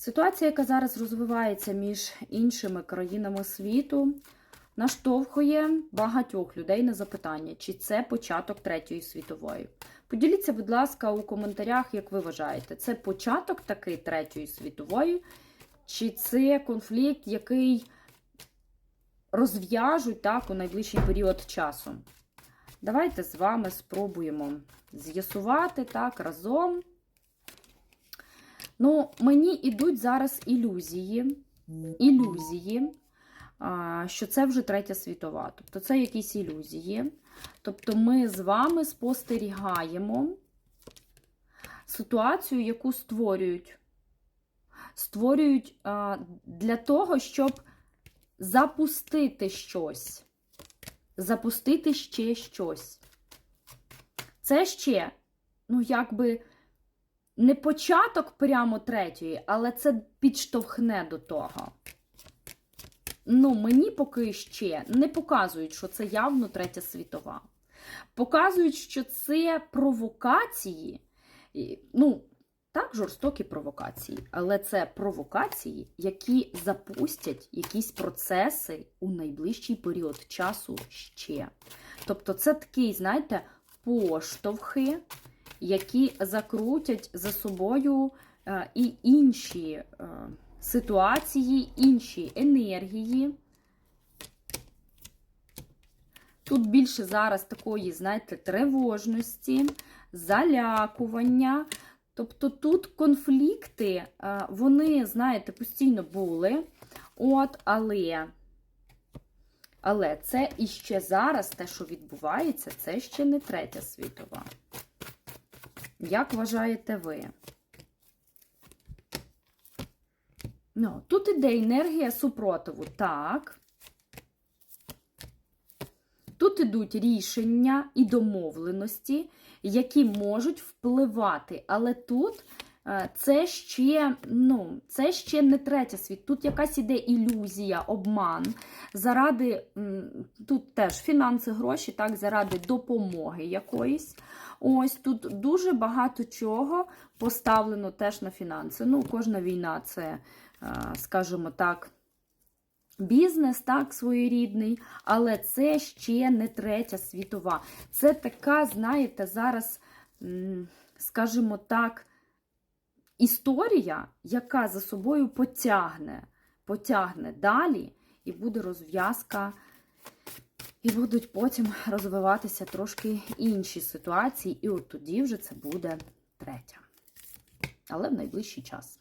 Ситуація, яка зараз розвивається між іншими країнами світу, наштовхує багатьох людей на запитання, чи це початок Третьої світової. Поділіться, будь ласка, у коментарях, як ви вважаєте, це початок такий Третьої світової, чи це конфлікт, який розв'яжуть так у найближчий період часу. Давайте з вами спробуємо з'ясувати так разом. Ну, мені йдуть зараз ілюзії, ілюзії, що це вже третя світова. Тобто це якісь ілюзії. Тобто ми з вами спостерігаємо ситуацію, яку створюють. Створюють для того, щоб запустити щось. Запустити ще щось. Це ще, ну, якби не початок прямо третьої, але це підштовхне до того. Ну, мені поки ще не показують, що це явно третя світова. Показують, що це провокації, ну, так, жорстокі провокації, але це провокації, які запустять якісь процеси у найближчий період часу ще. Тобто, це такий, знаєте, поштовхи, які закрутять за собою е, і інші е, ситуації, інші енергії. Тут більше зараз такої, знаєте, тривожності, залякування. Тобто тут конфлікти, е, вони, знаєте, постійно були. От, але, але це іще зараз те, що відбувається, це ще не третя світова. Як вважаєте ви? Ну, тут іде енергія супротиву. Так. Тут ідуть рішення і домовленості, які можуть впливати. Але тут е, це ще, ну, це ще не третя світ. Тут якась іде ілюзія, обман. Заради, тут теж фінанси, гроші, так, заради допомоги якоїсь. Ось тут дуже багато чого поставлено теж на фінанси. Ну, кожна війна це, е, скажімо так, бізнес, так, своєрідний, але це ще не третя світова. Це така, знаєте, зараз, скажімо так, історія, яка за собою потягне, потягне далі, і буде розв'язка. І будуть потім розвиватися трошки інші ситуації, і от тоді вже це буде третя. Але в найближчий час.